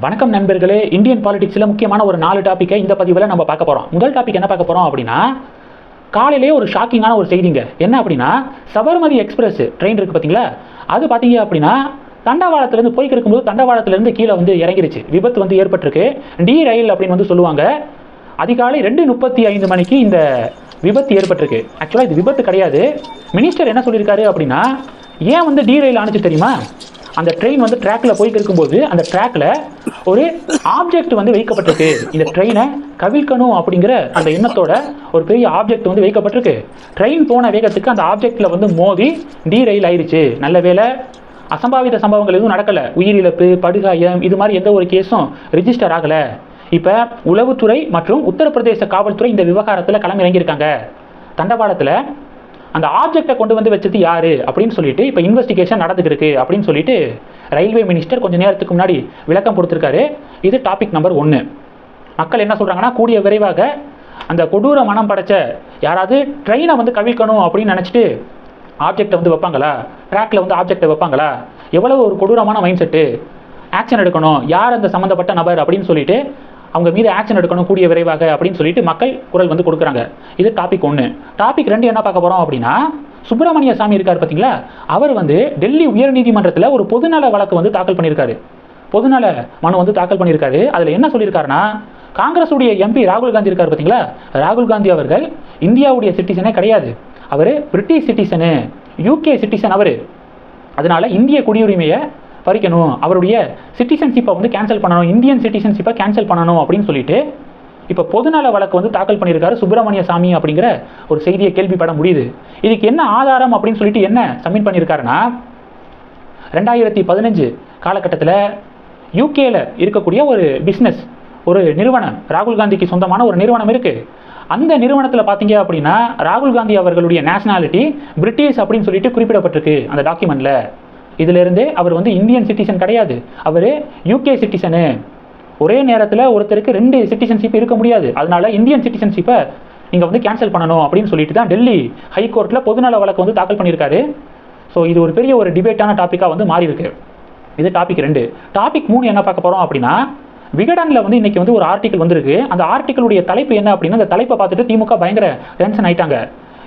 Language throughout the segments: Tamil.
வணக்கம் நண்பர்களே இந்தியன் பாலிடிக்ஸில் முக்கியமான ஒரு நாலு டாப்பிக்கை இந்த பதிவில் நம்ம பார்க்க போகிறோம் முதல் டாபிக் என்ன பார்க்க போகிறோம் அப்படின்னா காலையிலேயே ஒரு ஷாக்கிங்கான ஒரு செய்திங்க. என்ன அப்படின்னா சபர்மதி எக்ஸ்பிரஸ் ட்ரெயின் இருக்குது பார்த்தீங்களா? அது பார்த்தீங்க அப்படின்னா தண்டவாளத்துலேருந்து போய்க்கு இருக்கும்போது தண்டவாளத்துலேருந்து கீழே வந்து இறங்கிருச்சு. விபத்து வந்து ஏற்பட்டிருக்கு. டி ரயில் அப்படின்னு வந்து சொல்லுவாங்க. அதிகாலை ரெண்டு முப்பத்தி ஐந்து மணிக்கு இந்த விபத்து ஏற்பட்டிருக்கு. ஆக்சுவலாக இது விபத்து கிடையாது. மினிஸ்டர் என்ன சொல்லியிருக்காரு அப்படின்னா ஏன் வந்து டி ரயில் ஆணுச்சு தெரியுமா? அந்த ட்ரெயின் வந்து ட்ராக்ல போயிட்டு இருக்கும்போது அந்த ட்ராக்ல ஒரு ஆப்ஜெக்ட் வந்து வைக்கப்பட்டிருக்கு. இந்த ட்ரெயினை கவிழ்க்கணும் அப்படிங்கிற அந்த எண்ணத்தோட ஒரு பெரிய ஆப்ஜெக்ட் வந்து வைக்கப்பட்டிருக்கு. ட்ரெயின் போன வேகத்துக்கு அந்த ஆப்ஜெக்ட்ல வந்து மோதி டீ ரயில் ஆயிடுச்சு நல்ல வேளை அசம்பாவித சம்பவங்கள் எதுவும் நடக்கலை. உயிரிழப்பு படுகாயம் இது மாதிரி எந்த ஒரு கேஸும் ரிஜிஸ்டர் ஆகலை. இப்போ உளவுத்துறை மற்றும் உத்தரப்பிரதேச காவல்துறை இந்த விவகாரத்தில் களமிறங்கியிருக்காங்க. தண்டவாளத்தில் அந்த ஆப்ஜெக்டை கொண்டு வந்து வச்சது யாரு? அப்படின்னு சொல்லிட்டு இப்போ இன்வெஸ்டிகேஷன் நடந்துட்டு அப்படின்னு சொல்லிட்டு ரயில்வே மினிஸ்டர் கொஞ்சம் நேரத்துக்கு முன்னாடி விளக்கம் கொடுத்துருக்காரு. இது டாபிக் நம்பர் ஒன்று மக்கள் என்ன சொல்கிறாங்கன்னா கூடிய விரைவாக அந்த கொடூர மனம் படைச்ச யாராவது ட்ரெயினை வந்து கவிழ்க்கணும் அப்படின்னு நினச்சிட்டு ஆப்ஜெக்டை வந்து வைப்பாங்களா? ட்ராக்ல வந்து ஆப்ஜெக்டை வைப்பாங்களா? எவ்வளோ ஒரு கொடூரமான மைண்ட் செட்டு ஆக்ஷன் எடுக்கணும். யார் அந்த சம்மந்தப்பட்ட நபர் அப்படின்னு சொல்லிட்டு அவங்க மீது ஆக்ஷன் எடுக்கணும் கூடிய விரைவாக அப்படின்னு சொல்லிட்டு மக்கள் குரல் வந்து கொடுக்குறாங்க. இது டாபிக் ஒன்று டாபிக் ரெண்டு என்ன பார்க்க போகிறோம் அப்படின்னா சுப்பிரமணிய சாமி இருக்கார் பார்த்தீங்களா? அவர் வந்து டெல்லி உயர்நீதிமன்றத்தில் ஒரு பொதுநல வழக்கு வந்து தாக்கல் பண்ணியிருக்காரு. பொதுநல மனு வந்து தாக்கல் பண்ணியிருக்காரு. அதில் என்ன சொல்லியிருக்காருன்னா காங்கிரஸுடைய எம்பி ராகுல் காந்தி இருக்கார் பார்த்தீங்களா? ராகுல் காந்தி அவர்கள் இந்தியாவுடைய சிட்டிசனே கிடையாது. அவர் பிரிட்டிஷ் சிட்டிசனு யூகே சிட்டிசன் அவர். அதனால் இந்திய குடியுரிமையை பறிக்கணும். அவருடைய சிட்டிசன்ஷிப்பை வந்து கேன்சல் பண்ணணும். இந்தியன் சிட்டிசன்ஷிப்பை கேன்சல் பண்ணணும் அப்படின்னு சொல்லிட்டு இப்போ பொதுநல வழக்கு வந்து தாக்கல் பண்ணியிருக்காரு சுப்பிரமணிய சாமி அப்படிங்கிற ஒரு செய்தியை கேள்விப்பட முடியுது. இதுக்கு என்ன ஆதாரம் அப்படின்னு சொல்லிட்டு என்ன சப்மிட் பண்ணியிருக்காருன்னா ரெண்டாயிரத்தி பதினஞ்சு காலகட்டத்தில் யூகேல இருக்கக்கூடிய ஒரு பிஸ்னஸ் ஒரு நிறுவனம் ராகுல் காந்திக்கு சொந்தமான ஒரு நிறுவனம் இருக்குது அந்த நிறுவனத்தில் பார்த்தீங்க அப்படின்னா ராகுல் காந்தி அவர்களுடைய நேஷனாலிட்டி பிரிட்டிஷ் அப்படின்னு சொல்லிட்டு குறிப்பிடப்பட்டிருக்கு அந்த டாக்குமெண்ட்டில் இதிலிருந்து அவர் வந்து இந்தியன் சிட்டிசன் கிடையாது. அவர் யூகே சிட்டிசனு ஒரே நேரத்தில் ஒருத்தருக்கு ரெண்டு சிட்டிசன்ஷிப் இருக்க முடியாது. அதனால இந்தியன் சிட்டிசன்ஷிப்பை நீங்கள் வந்து கேன்சல் பண்ணணும் அப்படின்னு சொல்லிட்டு தான் டெல்லி ஹைகோர்ட்டில் பொதுநல வழக்கு வந்து தாக்கல் பண்ணியிருக்காரு. ஸோ இது ஒரு பெரிய ஒரு டிபேட்டான டாப்பிக்காக வந்து மாறி இருக்கு இது டாபிக் ரெண்டு. டாபிக் மூணு என்ன பார்க்க போகிறோம் அப்படின்னா விகடனில் வந்து இன்றைக்கி வந்து ஒரு ஆர்டிக்கல் வந்திருக்கு. அந்த ஆர்டிக்கலுடைய தலைப்பு என்ன அப்படின்னா அந்த தலைப்பை பார்த்துட்டு திமுக பயங்கர டென்ஷன் ஆயிட்டாங்க.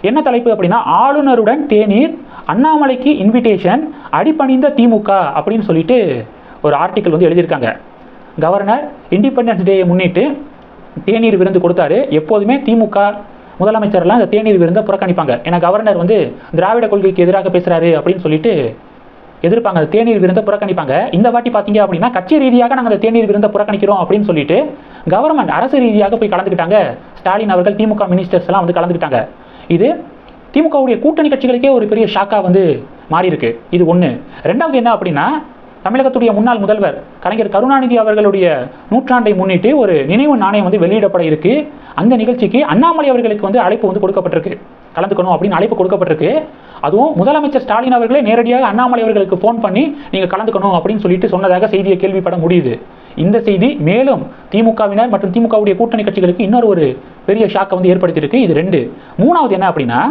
என்ன தலைப்பு அப்படின்னா ஆளுநருடன் தேநீர் அண்ணாமலைக்கு இன்விடேஷன் அடிபணிந்த திமுக அப்படின்னு சொல்லிட்டு ஒரு ஆர்டிக்கல் வந்து எழுதியிருக்காங்க. கவர்னர் இண்டிபெண்டன்ஸ் டேயை முன்னிட்டு தேநீர் விருந்து கொடுத்தாரு. எப்போதுமே திமுக முதலமைச்சர்லாம் அந்த தேநீர் விருந்தை புறக்கணிப்பாங்க. ஏன்னா கவர்னர் வந்து திராவிட கொள்கைக்கு எதிராக பேசுகிறாரு அப்படின்னு சொல்லிட்டு எதிர்ப்பாங்க. அந்த தேநீர் விருந்தை புறக்கணிப்பாங்க. இந்த வாட்டி பார்த்தீங்க அப்படின்னா கட்சி ரீதியாக நாங்கள் அந்த தேநீர் விருந்தை புறக்கணிக்கிறோம் அப்படின்னு சொல்லிட்டு கவர்மெண்ட் அரசு ரீதியாக போய் கலந்துக்கிட்டாங்க. ஸ்டாலின் அவர்கள் திமுக மினிஸ்டர்ஸ் எல்லாம் வந்து கலந்துக்கிட்டாங்க. இது திமுகவுடைய கூட்டணி கட்சிகளுக்கே ஒரு பெரிய ஷாக்காக வந்து மாறி இருக்கு இது ஒன்று ரெண்டாவது என்ன அப்படின்னா தமிழகத்துடைய முன்னாள் முதல்வர் கலைஞர் கருணாநிதி அவர்களுடைய நூற்றாண்டை முன்னிட்டு ஒரு நினைவு நாணயம் வந்து வெளியிடப்பட இருக்கு. அந்த நிகழ்ச்சிக்கு அண்ணாமலை அவர்களுக்கு வந்து அழைப்பு வந்து கொடுக்கப்பட்டிருக்கு. கலந்துக்கணும் அப்படின்னு அழைப்பு கொடுக்கப்பட்டிருக்கு. அதுவும் முதலமைச்சர் ஸ்டாலின் அவர்களே நேரடியாக அண்ணாமலை அவர்களுக்கு ஃபோன் பண்ணி நீங்கள் கலந்துக்கணும் அப்படின்னு சொல்லிட்டு சொன்னதாக செய்தியை கேள்விப்பட முடியுது. இந்த செய்தி மேலும் திமுகவினர் மற்றும் திமுகவுடைய கூட்டணி கட்சிகளுக்கு இன்னொரு ஒரு பெரிய ஷாக்கை வந்து ஏற்படுத்தியிருக்கு. இது ரெண்டு. மூணாவது என்ன அப்படின்னா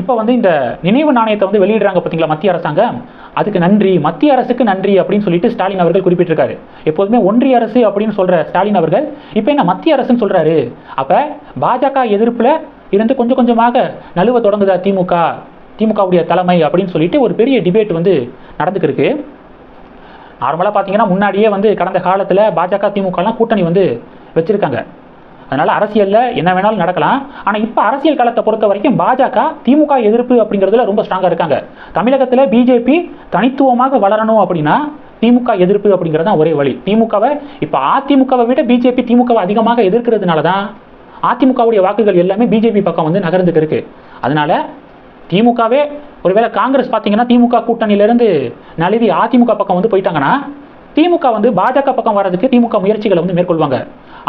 இப்போ வந்து இந்த நினைவு நாணயத்தை வந்து வெளியிடுறாங்க பார்த்தீங்களா மத்திய அரசாங்கம்? அதுக்கு நன்றி. மத்திய அரசுக்கு நன்றி அப்படின்னு சொல்லிட்டு ஸ்டாலின் அவர்கள் குறிப்பிட்டிருக்காரு. எப்போதுமே ஒன்றிய அரசு அப்படின்னு சொல்கிற ஸ்டாலின் அவர்கள் இப்போ என்ன மத்திய அரசுன்னு சொல்கிறாரு அப்போ பாஜக எதிர்ப்பில் இருந்து கொஞ்சம் கொஞ்சமாக நழுவ தொடங்குதா திமுக? திமுகவுடைய தலைமை அப்படின்னு சொல்லிட்டு ஒரு பெரிய டிபேட் வந்து நடந்துக்கிருக்கு. நார்மலாக பார்த்தீங்கன்னா முன்னாடியே வந்து கடந்த காலத்தில் பாஜக திமுகலாம் கூட்டணி வந்து வச்சுருக்காங்க. அதனால அரசியல்ல என்ன வேணாலும் நடக்கலாம். ஆனா இப்ப அரசியல் காலத்தை பொறுத்த வரைக்கும் பாஜக திமுக எதிர்ப்பு அப்படிங்கிறதுல ரொம்ப ஸ்ட்ராங்கா இருக்காங்க. தமிழகத்துல பிஜேபி தனித்துவமாக வளரணும் அப்படின்னா திமுக எதிர்ப்பு அப்படிங்கிறது தான் ஒரே வழி. திமுகவை இப்ப அதிமுகவை விட பிஜேபி திமுகவை அதிகமாக எதிர்க்கிறதுனால தான் அதிமுகவுடைய வாக்குகள் எல்லாமே பிஜேபி பக்கம் வந்து நகர்ந்துட்டு இருக்கு. அதனால திமுகவே ஒருவேளை காங்கிரஸ் பார்த்தீங்கன்னா திமுக கூட்டணியிலிருந்து நழுவி அதிமுக பக்கம் வந்து போயிட்டாங்கன்னா திமுக வந்து பாஜக பக்கம் வர்றதுக்கு திமுக முயற்சிகளை வந்து மேற்கொள்வாங்க.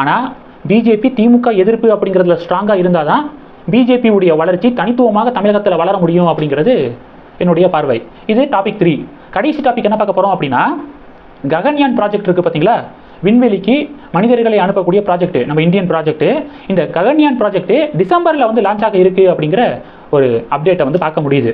ஆனால் பிஜேபி திமுக எதிர்ப்பு அப்படிங்கிறதுல ஸ்ட்ராங்காக இருந்தால் தான் பிஜேபி உடைய வளர்ச்சி தனித்துவமாக தமிழகத்தில் வளர முடியும் அப்படிங்கிறது என்னுடைய பார்வை. இது டாபிக் த்ரீ கடைசி டாபிக் என்ன பார்க்க போகிறோம் அப்படின்னா ககன்யான் ப்ராஜெக்ட் இருக்குது பார்த்தீங்களா விண்வெளிக்கு மனிதர்களை அனுப்பக்கூடிய ப்ராஜெக்ட் நம்ம இந்தியன் ப்ராஜெக்ட் இந்த ககன்யான் ப்ராஜெக்ட் டிசம்பரில் வந்து லான்ச் ஆக இருக்குது அப்படிங்கிற ஒரு அப்டேட்டை வந்து பார்க்க முடியுது.